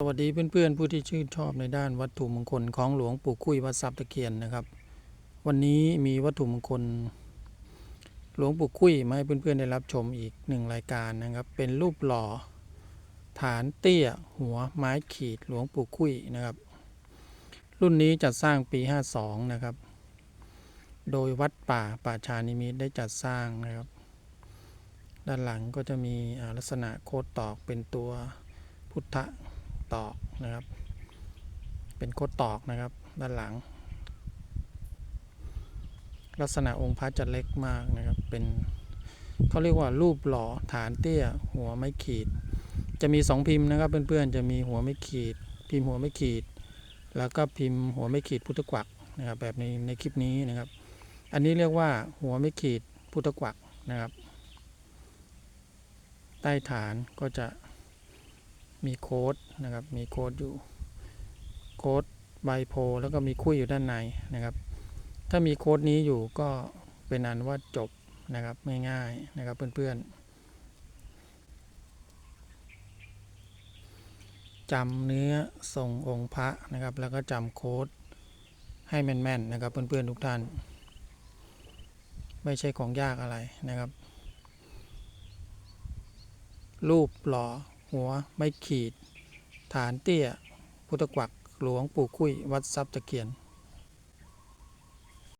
สวัสดีเพื่อนๆผู้ที่ชื่นชอบในด้านวัตถุมงคลของหลวงปู่คุยวัดทรัพตะเคียนนะครับ วันนี้มีวัตถุมงคล หลวงปู่คุยมาให้เพื่อนๆได้รับชมอีกหนึ่งรายการนะครับ เป็นรูปหล่อ ฐานเตี้ยหัวไม้ขีดหลวงปู่คุยนะครับ รุ่นนี้จัดสร้างปี 52 นะครับ โดยวัดป่าป่าชานิมิตได้จัดสร้างนะครับ ด้านหลังก็จะมีลักษณะโคดตอกเป็นตัวพุทธ ตอกนะครับ เป็นโคดตอกนะครับ ด้านหลัง ลักษณะองค์พระจะเล็กมากนะครับ เป็นเขาเรียกว่ารูปหล่อฐานเตี้ย หัวไม่ขีด จะมีสองพิมพ์นะครับ เพื่อนๆ จะมีหัวไม่ขีด พิมพ์หัวไม่ขีด แล้วก็พิมพ์หัวไม่ขีดพุทธกวักนะครับ แบบในในคลิปนี้นะครับ อันนี้เรียกว่าหัวไม่ขีดพุทธกวักนะครับ ใต้ฐานก็จะ มีโค้ดนะครับ มีโค้ดอยู่ โค้ดใบโพแล้วก็มีคุยอยู่ด้านในนะครับ ถ้ามีโค้ดนี้อยู่ก็เป็นอันว่าจบนะครับง่ายๆนะครับเพื่อนๆจำเนื้อทรงองค์พระนะครับ แล้วก็จำโค้ดให้แม่นๆนะครับเพื่อนๆทุกท่าน ไม่ใช่ของยากอะไรนะครับ รูปหล่อ หัวไม่ขีด ฐานเตี้ย พุทธกวักหลวงปู่คุ้ย วัดทรัพย์ตะเคียน